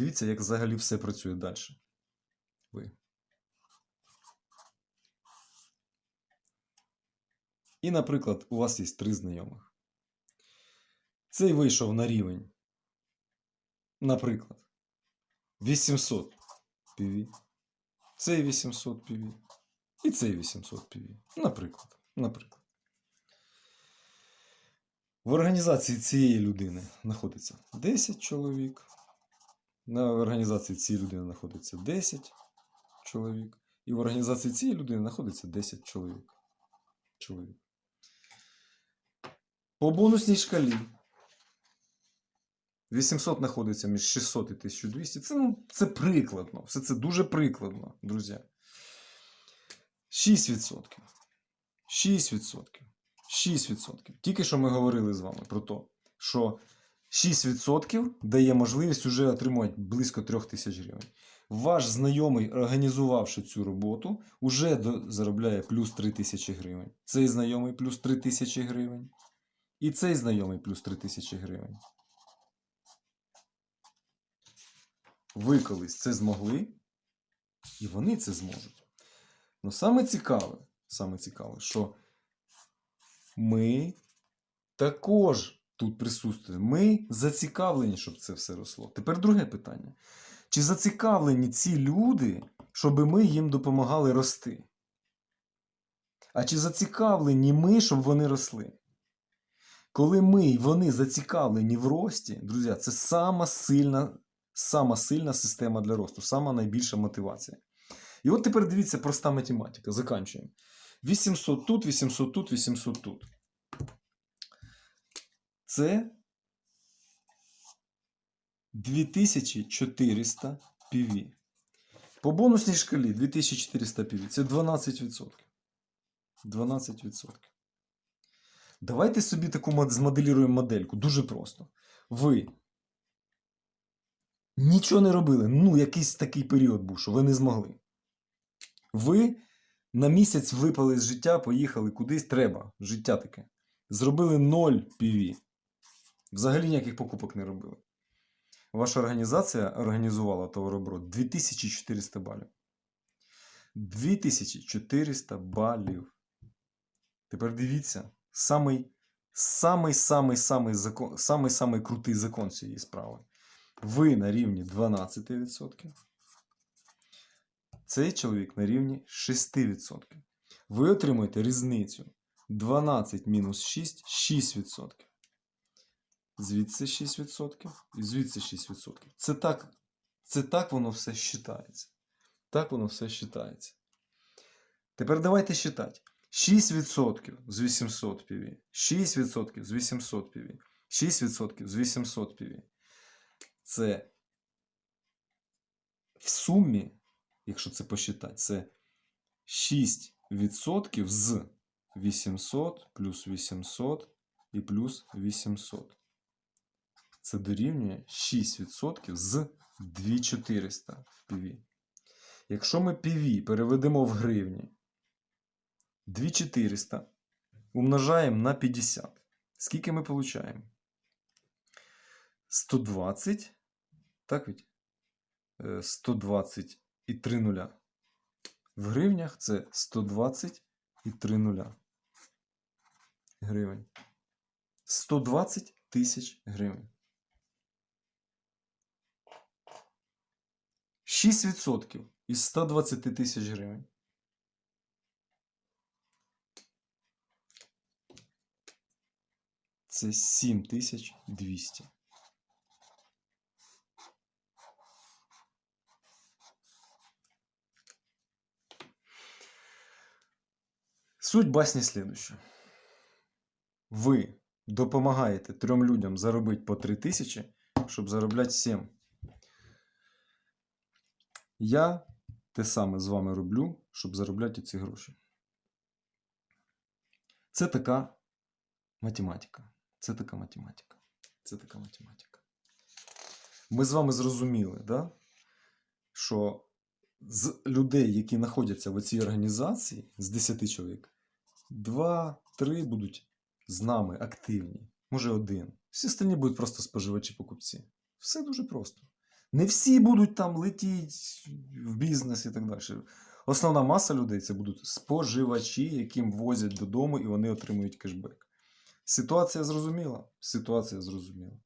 Дивіться, як взагалі все працює далі. Ви. І, наприклад, у вас є три знайомих. Цей вийшов на рівень, наприклад, 800 PV. Цей 800 PV. І цей 800 PV. Наприклад. Наприклад. В організації цієї людини знаходиться 10 чоловік. На організації цієї людини знаходиться 10 чоловік. І в організації цієї людини знаходиться 10 чоловік. чоловік. По бонусній шкалі 800 знаходиться між 600 і 1200. Це, ну, це прикладно. Все це дуже прикладно, друзі. 6%. 6%. 6%. Тільки що ми говорили з вами про те, що 6% дає можливість вже отримувати близько 3 тисяч гривень. Ваш знайомий, організувавши цю роботу, вже заробляє плюс 3 тисячі гривень. Цей знайомий плюс 3 тисячі гривень. І цей знайомий плюс 3 тисячі гривень. Ви колись це змогли, і вони це зможуть. Ну саме цікаве, саме цікаве, що ми також тут присутствуємо. Ми зацікавлені, щоб це все росло. Тепер друге питання. Чи зацікавлені ці люди, щоб ми їм допомагали рости? А чи зацікавлені ми, щоб вони росли? Коли ми і вони зацікавлені в рості, друзі, це сама сильна, сама сильна система для росту, сама найбільша мотивація. І от тепер дивіться проста математика. Заканчуємо. 800 тут, 800 тут, 800 тут. Це 2400 PV. По бонусній шкалі 2400 PV. Це 12%. 12%. Давайте собі таку мод- змоделюємо модельку. Дуже просто. Ви нічого не робили. Ну, якийсь такий період був, що ви не змогли. Ви на місяць випали з життя, поїхали кудись треба. Життя таке. Зробили 0 PV. Взагалі ніяких покупок не робили. Ваша організація організувала товарооборот 2400 балів. 2400 балів. Тепер дивіться, самий, самий, самий, самий, закон, самий, самий крутий закон цієї справи. Ви на рівні 12%. Цей чоловік на рівні 6%. Ви отримуєте різницю 12 мінус 6 6%. Звідси 6% і звідси 6%. Це так, це так воно все считається. Так воно все считається. Тепер давайте считати. 6% з 800 PV, 6% з 800 PV, 6% з 800 PV. Це в сумі, якщо це посчитати, це 6% з 800 плюс 800 і плюс 800. Це дорівнює 6% з 2400 в PV. Якщо ми PV переведемо в гривні, 2400 умножаємо на 50. Скільки ми получаємо? 120. Так ведь? Е, 120 і 3 нуля. В гривнях це 120 і 3 нуля. Гривень. 120 тисяч гривень. 6% із 120 тисяч гривень. Це 7200. Суть басні слідуща. Ви допомагаєте трьом людям заробити по 3000, щоб заробляти 7. Я те саме з вами роблю, щоб заробляти ці гроші. Це така математика. Це така математика. Це така математика. Ми з вами зрозуміли, да? що з людей, які знаходяться в цій організації, з 10 чоловік, 2-3 будуть з нами активні. Може один. Всі остальні будуть просто споживачі покупці. Все дуже просто. Не всі будуть там летіти в бізнес і так далі. Основна маса людей це будуть споживачі, яким возять додому і вони отримують кешбек. Ситуація зрозуміла? Ситуація зрозуміла.